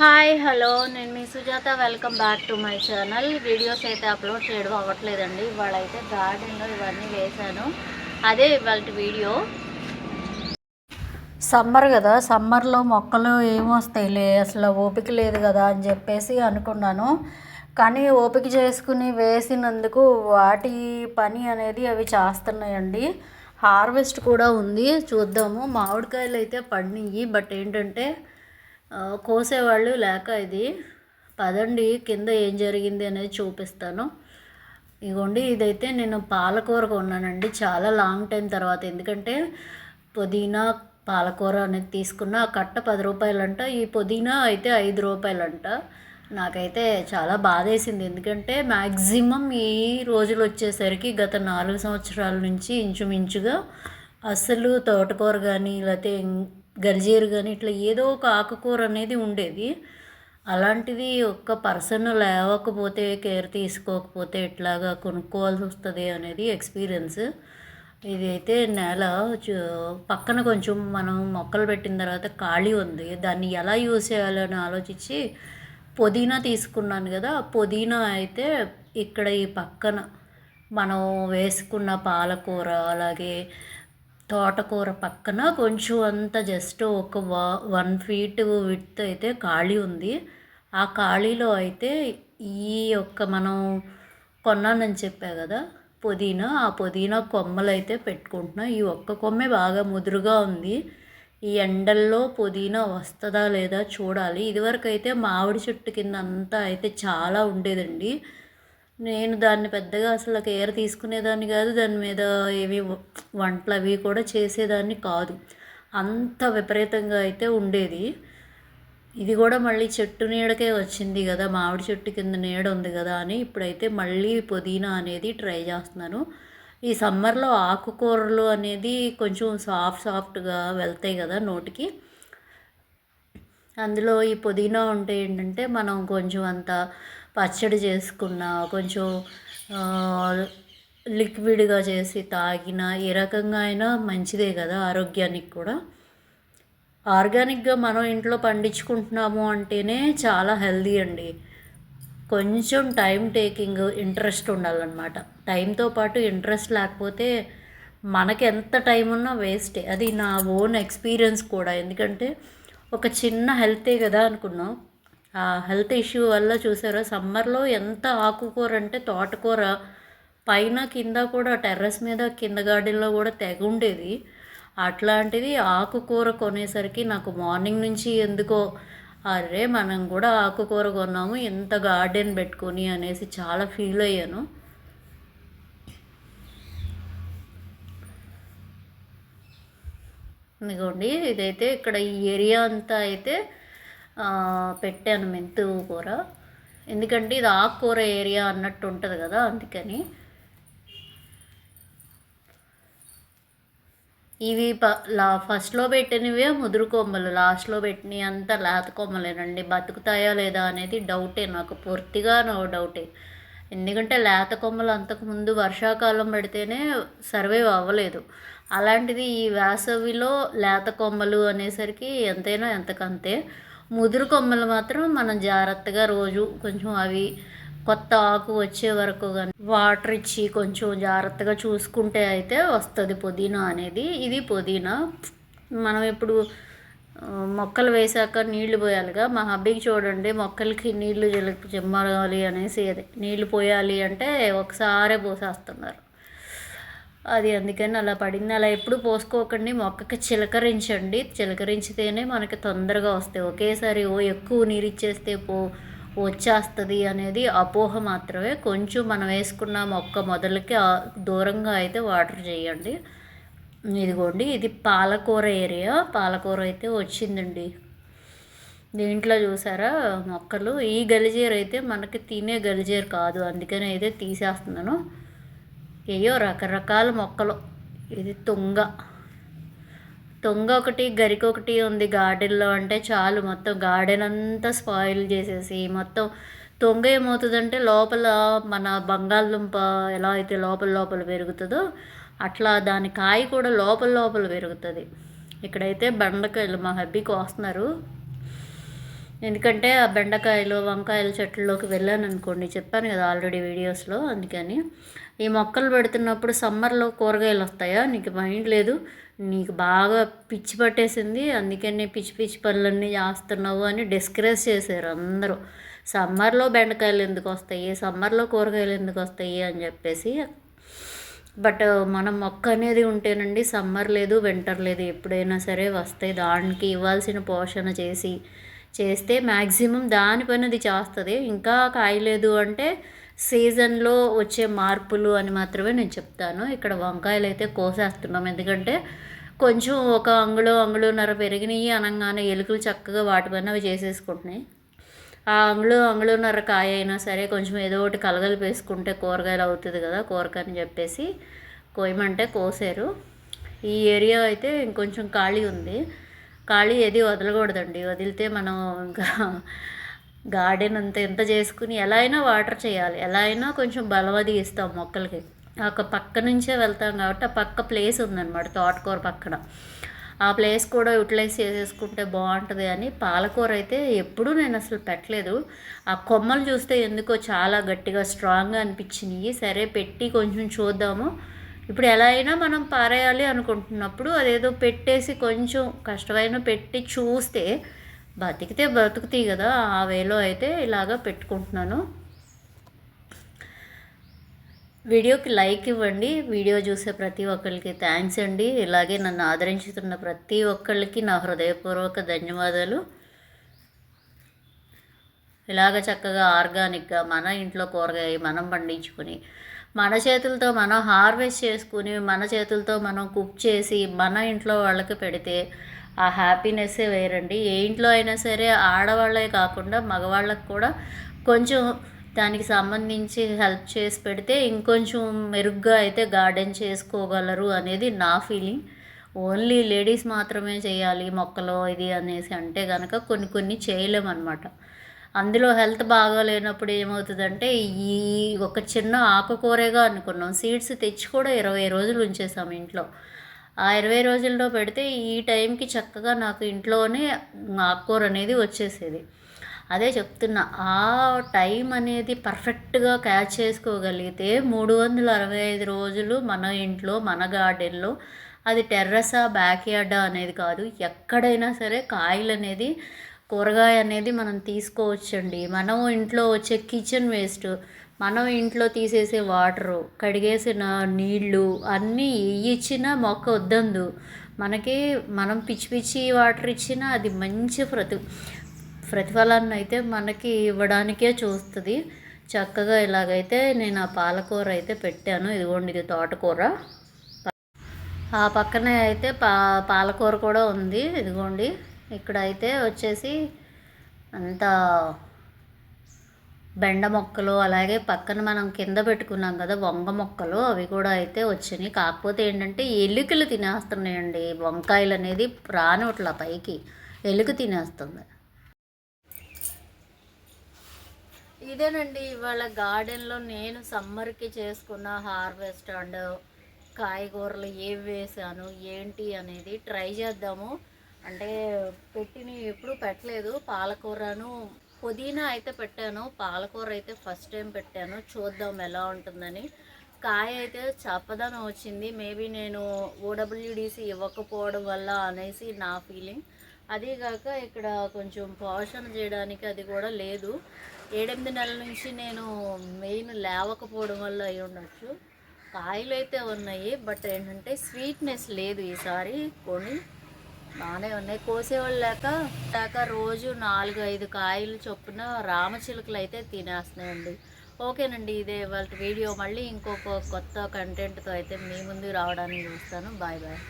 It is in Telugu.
Hi hello. నేను మీ Sujatha. Welcome back to my channel. Videos అయితే అప్లోడ్ చేయడం అవ్వట్లేదండి. ఇవాళ అయితే గార్డెన్లో ఇవన్నీ వేశాను. అదే ఇవాళ వీడియో. సమ్మర్ కదా. సమ్మర్లో మొక్కలు ఏమొస్తాయిలే అసలు ఓపిక లేదు కదా అని చెప్పేసి అనుకున్నాను. కానీ ఓపిక చేసుకుని వేసినందుకు వాటి పని అనేది అవి చేస్తున్నాయండి. హార్వెస్ట్ కూడా ఉంది. చూద్దాము. మామిడికాయలు అయితే పడినాయి బట్ ఏంటంటే కోసేవాళ్ళు లేక ఇది పదండి కింద ఏం జరిగింది అనేది చూపిస్తాను. ఇగోండి ఇదైతే నేను పాలకూర కొన్నానండి చాలా లాంగ్ టైం తర్వాత. ఎందుకంటే పుదీనా పాలకూర అనేది తీసుకున్న ఆ కట్ట పది రూపాయలంట ఈ పుదీనా అయితే ఐదు రూపాయలంట. నాకైతే చాలా బాధేసింది. ఎందుకంటే మ్యాక్సిమం ఈ రోజులు వచ్చేసరికి గత నాలుగు సంవత్సరాల నుంచి ఇంచుమించుగా అస్సలు తోటకూర కానీ లేకపోతే గరిజీరు కానీ ఇట్లా ఏదో ఒక ఆకుకూర అనేది ఉండేది. అలాంటిది ఒక్క పర్సన్ లేవకపోతే కేర్ తీసుకోకపోతే ఇట్లాగా కొనుక్కోవాల్సి వస్తుంది అనేది ఎక్స్పీరియన్స్. ఇది అయితే నేల పక్కన కొంచెం మనం మొక్కలు పెట్టిన తర్వాత ఖాళీ ఉంది. దాన్ని ఎలా యూజ్ చేయాలని ఆలోచించి పుదీనా తీసుకున్నాను కదా పుదీనా అయితే ఇక్కడ ఈ పక్కన మనం వేసుకున్న పాలకూర అలాగే తోటకూర పక్కన కొంచెం అంత జస్ట్ ఒక వన్ ఫీట్ విత్ అయితే ఖాళీ ఉంది. ఆ ఖాళీలో అయితే ఈ యొక్క మనం కొన్నానని చెప్పా కదా పుదీనా. ఆ పుదీనా కొమ్మలు అయితే పెట్టుకుంటున్నా. ఈ ఒక్క కొమ్మే బాగా ముదురుగా ఉంది. ఈ ఎండల్లో పుదీనా వస్తుందా లేదా చూడాలి. ఇదివరకు అయితే మామిడి చెట్టు కింద అంతా అయితే చాలా ఉండేదండి. నేను దాన్ని పెద్దగా అసలు కేర్ తీసుకునేదాన్ని కాదు దాని మీద ఏవి వంటలు అవి కూడా చేసేదాన్ని కాదు. అంత విపరీతంగా అయితే ఉండేది. ఇది కూడా మళ్ళీ చెట్టు నీడకే వచ్చింది కదా మామిడి చెట్టు కింద నీడ ఉంది కదా అని ఇప్పుడైతే మళ్ళీ పుదీనా అనేది ట్రై చేస్తున్నాను. ఈ సమ్మర్లో ఆకుకూరలు అనేది కొంచెం సాఫ్ట్ సాఫ్ట్గా వెళ్తాయి కదా నోటికి. అందులో ఈ పుదీనా ఉంటే ఏంటంటే మనం కొంచెం అంత పచ్చడి చేసుకున్న కొంచెం లిక్విడ్గా చేసి తాగిన ఏ రకంగా అయినా మంచిదే కదా ఆరోగ్యానికి కూడా. ఆర్గానిక్గా మనం ఇంట్లో పండించుకుంటున్నాము అంటేనే చాలా హెల్దీ అండి. కొంచెం టైం టేకింగ్ ఇంట్రెస్ట్ ఉండాలన్నమాట. టైంతో పాటు ఇంట్రెస్ట్ లేకపోతే మనకి ఎంత టైం ఉన్నా వేస్టే. అది నా ఓన్ ఎక్స్పీరియన్స్ కూడా. ఎందుకంటే ఒక చిన్న హెల్తే కదా అనుకున్నాం. హెల్త్ ఇష్యూ వల్ల చూసారా? సమ్మర్లో ఎంత ఆకుకూర అంటే తోటకూర పైన కింద కూడా టెర్రస్ మీద కింద గార్డెన్లో కూడా తెగ ఉండేది. అట్లాంటిది ఆకుకూర కొనేసరికి నాకు మార్నింగ్ నుంచి ఎందుకో అరే మనం కూడా ఆకుకూర కొన్నాము ఎంత గార్డెన్ పెట్టుకొని అనేసి చాలా ఫీల్ అయ్యాను. ఇదిగోండి ఇదైతే ఇక్కడ ఈ ఏరియా అంతా అయితే పెట్టాను మెంతు కూర. ఎందుకంటే ఇది ఆకుకూర ఏరియా అన్నట్టు ఉంటుంది కదా అందుకని. ఇవి ప లా ఫస్ట్లో పెట్టినవే ముదురు కొమ్మలు లాస్ట్లో పెట్టినవి అంతా లేత కొమ్మలేనండి. బతుకుతాయా లేదా అనేది డౌటే నాకు పూర్తిగా నో డౌటే. ఎందుకంటే లేత కొమ్మలు అంతకుముందు వర్షాకాలం పెడితేనే సర్వైవ్ అవ్వలేదు. అలాంటిది ఈ వేసవిలో లేత కొమ్మలు అనేసరికి ఎంతైనా ఎంతకంతే. ముదురు కొమ్మలు మాత్రం మనం జాగ్రత్తగా రోజు కొంచెం అవి కొత్త ఆకు వచ్చే వరకు కానీ వాటర్ ఇచ్చి కొంచెం జాగ్రత్తగా చూసుకుంటే అయితే వస్తుంది పుదీనా అనేది. ఇది పుదీనా. మనం ఇప్పుడు మొక్కలు వేసాక నీళ్ళు పోయాలిగా. మా హబ్బీకి చూడండి మొక్కలకి నీళ్ళు జల- జమ్మాలి అనేసి అదే. నీళ్ళు పోయాలి అంటే ఒకసారే పోసేస్తున్నారు. అది అందుకని అలా పడింది. అలా ఎప్పుడు పోసుకోకండి. మొక్కకి చిలకరించండి. చిలకరించితేనే మనకి తొందరగా వస్తాయి. ఒకేసారి ఓ ఎక్కువ నీరు ఇచ్చేస్తే పో వచ్చేస్తుంది అనేది అపోహ మాత్రమే. కొంచెం మనం వేసుకున్న మొక్క మొదలకి దూరంగా అయితే వాటర్ చేయండి. ఇదిగోండి ఇది పాలకూర ఏరియా. పాలకూర అయితే వచ్చిందండి. దీంట్లో చూసారా మొక్కలు? ఈ గలిజేరు అయితే మనకి తినే గలిజేరు కాదు. అందుకని అయితే తీసేస్తున్నాను. ఏయో రకరకాల మొక్కలు. ఇది తుంగ. తుంగ ఒకటి గరిక ఒకటి ఉంది గార్డెన్లో అంటే చాలు మొత్తం గార్డెన్ అంతా స్పాయిల్ చేసేసి మొత్తం తుంగ ఏమవుతుందంటే లోపల మన బంగాళదుంప ఎలా అయితే లోపల లోపల పెరుగుతుందో అట్లా దాని కాయ కూడా లోపల లోపల పెరుగుతుంది. ఇక్కడైతే బండకాయలు మా హబ్బీకి వస్తున్నారు. ఎందుకంటే ఆ బెండకాయలు వంకాయల చెట్లలోకి వెళ్ళాను అనుకోండి చెప్పాను కదా ఆల్రెడీ వీడియోస్లో అందుకని. ఈ మొక్కలు పెడుతున్నప్పుడు సమ్మర్లో కూరగాయలు వస్తాయా? నీకు మైండ్ లేదు. నీకు బాగా పిచ్చి పట్టేసింది అందుకని పిచ్చి పిచ్చి పనులన్నీ చేస్తున్నావు అని డిస్కరేజ్ చేశారు అందరూ. సమ్మర్లో బెండకాయలు ఎందుకు వస్తాయి? సమ్మర్లో కూరగాయలు ఎందుకు వస్తాయి అని చెప్పేసి. బట్ మనం మొక్క అనేది ఉంటేనండి సమ్మర్ లేదు వింటర్ లేదు ఎప్పుడైనా సరే వస్తాయి. దానికి ఇవ్వాల్సిన పోషణ చేసి చేస్తే మ్యాక్సిమం దానిపైన అది చేస్తుంది. ఇంకా కాయలేదు అంటే సీజన్లో వచ్చే మార్పులు అని మాత్రమే నేను చెప్తాను. ఇక్కడ వంకాయలు అయితే కోసేస్తున్నాం. ఎందుకంటే కొంచెం ఒక అంగుళం అంగుళన్నర పెరిగినాయి అనగానే ఎలుకలు చక్కగా వాటిపైన అవి చేసేసుకుంటున్నాయి. ఆ అంగుళం అంగుళన్నర కాయ అయినా సరే కొంచెం ఏదో ఒకటి కలగలిపి వేసుకుంటే కూరగాయలు అవుతుంది కదా కూరకని చెప్పేసి కోయమంటే కోసారు. ఈ ఏరియా అయితే ఇంకొంచెం ఖాళీ ఉంది. ఖాళీ ఏది వదలకూడదండి. వదిలితే మనం ఇంకా గార్డెన్ అంత ఎంత చేసుకుని ఎలా అయినా వాటర్ చేయాలి. ఎలా అయినా కొంచెం బలవది ఇస్తాం మొక్కలకి. ఒక పక్క నుంచే వెళ్తాం కాబట్టి ఆ పక్క ప్లేస్ ఉందన్నమాట తోటకూర పక్కన. ఆ ప్లేస్ కూడా యూటిలైజ్ చేసేసుకుంటే బాగుంటుంది అని పాలకూర అయితే ఎప్పుడూ నేను అసలు పెట్టలేదు. ఆ కొమ్మలు చూస్తే ఎందుకో చాలా గట్టిగా స్ట్రాంగ్గా అనిపించినాయి. సరే పెట్టి కొంచెం చూద్దాము. ఇప్పుడు ఎలా అయినా మనం పారేయాలి అనుకుంటున్నప్పుడు అదేదో పెట్టేసి కొంచెం కష్టమైన పెట్టి చూస్తే బతికితే బతుకుతాయి కదా ఆ వేలో అయితే ఇలాగ పెట్టుకుంటున్నాను. వీడియోకి లైక్ ఇవ్వండి. వీడియో చూసే ప్రతి ఒక్కరికి థ్యాంక్స్ అండి. ఇలాగే నన్ను ఆదరించుతున్న ప్రతి ఒక్కళ్ళకి నా హృదయపూర్వక ధన్యవాదాలు. ఇలాగ చక్కగా ఆర్గానిక్గా మన ఇంట్లో కూరగాయ మనం పండించుకొని మన చేతులతో మనం హార్వెస్ట్ చేసుకుని మన చేతులతో మనం కుక్ చేసి మన ఇంట్లో వాళ్ళకి పెడితే ఆ హ్యాపీనెస్సే వేరండి. ఏ ఇంట్లో అయినా సరే ఆడవాళ్ళే కాకుండా మగవాళ్ళకి కూడా కొంచెం దానికి సంబంధించి హెల్ప్ చేసి పెడితే ఇంకొంచెం మెరుగ్గా అయితే గార్డెన్ చేసుకోగలరు అనేది నా ఫీలింగ్. ఓన్లీ లేడీస్ మాత్రమే చేయాలి మొక్కలు ఇది అనేసి అంటే కనుక కొన్ని కొన్ని చేయలేమన్నమాట. అందులో హెల్త్ బాగాలేనప్పుడు ఏమవుతుందంటే ఈ ఒక చిన్న ఆకుకూరగా అనుకున్నాం. సీడ్స్ తెచ్చి కూడా ఇరవై రోజులు ఉంచేసాం ఇంట్లో. ఆ ఇరవై రోజుల్లో పెడితే ఈ టైంకి చక్కగా నాకు ఇంట్లోనే ఆకుకూర అనేది వచ్చేసేది. అదే చెప్తున్నా ఆ టైం అనేది పర్ఫెక్ట్గా క్యాచ్ చేసుకోగలిగితే మూడు వందల అరవై ఐదు రోజులు మన ఇంట్లో మన గార్డెన్లో అది టెర్రసా బ్యాక్ యార్డా అనేది కాదు. ఎక్కడైనా సరే కాయలు అనేది కూరగాయ అనేది మనం తీసుకోవచ్చండి. మనం ఇంట్లో వచ్చే కిచెన్ వేస్ట్. మనం ఇంట్లో తీసేసే వాటరు కడిగేసిన నీళ్ళు అన్నీ ఇచ్చిన మొక్క వద్దందు. మనకి మనం పిచ్చి పిచ్చి వాటర్ ఇచ్చినా అది మంచి ప్రతి ప్రతిఫలాన్ని అయితే మనకి ఇవ్వడానికే చూస్తుంది. చక్కగా ఇలాగైతే నేను ఆ పాలకూర అయితే పెట్టాను. ఇదిగోండి ఇది తోటకూర. ఆ పక్కనే అయితే పా పాలకూర కూడా ఉంది. ఇదిగోండి. ఇక్కడ అయితే వచ్చేసి అంతా బెండ మొక్కలు అలాగే పక్కన మనం కింద పెట్టుకున్నాం కదా వంగ మొక్కలు అవి కూడా అయితే వచ్చినాయి. కాకపోతే ఏంటంటే ఎలుకలు తినేస్తున్నాయండి. వంకాయలు అనేది రానివట్ల పైకి ఎలుక తినేస్తుంది. ఇదేనండి ఇవాళ గార్డెన్లో నేను సమ్మర్కి చేసుకున్న హార్వెస్ట్ అండ్ కాయగూరలు ఏవి వేసాను ఏంటి అనేది ట్రై చేద్దాము. అంటే పెట్టిని ఎప్పుడు పెట్టలేదు. పాలకూరను పుదీనా అయితే పెట్టాను. పాలకూర అయితే ఫస్ట్ టైం పెట్టాను. చూద్దాం ఎలా ఉంటుందని. కాయ అయితే చప్పదనం వచ్చింది. మేబీ నేను ఓడబ్ల్యూడిసి ఇవ్వకపోవడం వల్ల అనేసి నా ఫీలింగ్. అదేగాక ఇక్కడ కొంచెం పోషణ చేయడానికి అది కూడా లేదు. ఏడెనిమిది నెలల నుంచి నేను మెయిన్ లేవకపోవడం వల్ల అయి ఉండొచ్చు. కాయలు అయితే ఉన్నాయి. బట్ ఏంటంటే స్వీట్నెస్ లేదు ఈసారి కొని. బాగానే ఉన్నాయి. కోసేవాళ్ళు లేక లేక రోజు నాలుగు ఐదు కాయలు చొప్పున రామచిలుకలు అయితే తినేస్తున్నాయండి. ఓకేనండి ఇదే వాళ్ళ వీడియో. మళ్ళీ ఇంకొక కొత్త కంటెంట్తో అయితే మీ ముందు రావడానికి చూస్తాను. Bye bye.